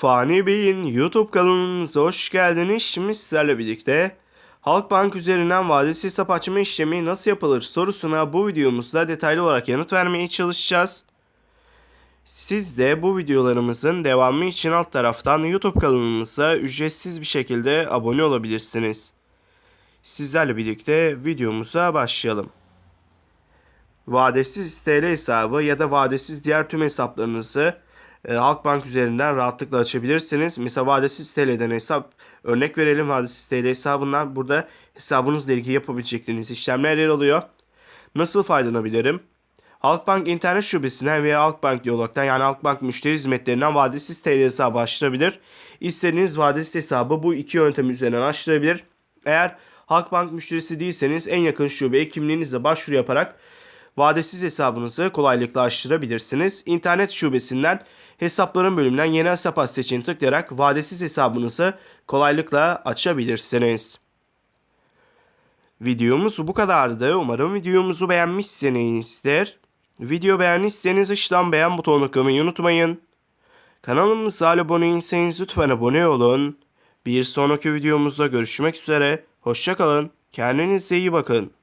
Fani Bey'in YouTube kanalımıza hoş geldiniz. Şimdi sizlerle birlikte Halkbank üzerinden vadesi hesap açma işlemi nasıl yapılır sorusuna bu videomuzda detaylı olarak yanıt vermeye çalışacağız. Siz de bu videolarımızın devamı için alt taraftan YouTube kanalımıza ücretsiz bir şekilde abone olabilirsiniz. Sizlerle birlikte videomuza başlayalım. Vadesiz TL hesabı ya da vadesiz diğer tüm hesaplarınızı e, Halkbank üzerinden rahatlıkla açabilirsiniz. Mesela vadesiz TL'den hesap örnek verelim vadesiz TL hesabından burada hesabınızla ilgili yapabilecekleriniz işlemler yer alıyor. Nasıl faydalanabilirim? Halkbank internet şubesinden veya Halkbank diyalogdan yani Halkbank müşteri hizmetlerinden vadesiz TL hesabı açtırabilir. İstediğiniz vadesiz hesabı bu iki yöntem üzerinden açtırabilir. Eğer Halkbank müşterisi değilseniz en yakın şubeye kimliğinizle başvuru yaparak vadesiz hesabınızı kolaylıkla açtırabilirsiniz. İnternet şubesinden hesapların bölümünden yeni hesap aç seçeneğini tıklayarak vadesiz hesabınızı kolaylıkla açabilirsiniz. Videomuz bu kadardı. Umarım videomuzu beğenmişsinizdir. Video beğendiyseniz aşağıdan beğen butonuna tıklamayı unutmayın. Kanalımıza abone değilseniz lütfen abone olun. Bir sonraki videomuzda görüşmek üzere. Hoşçakalın. Kendinize iyi bakın.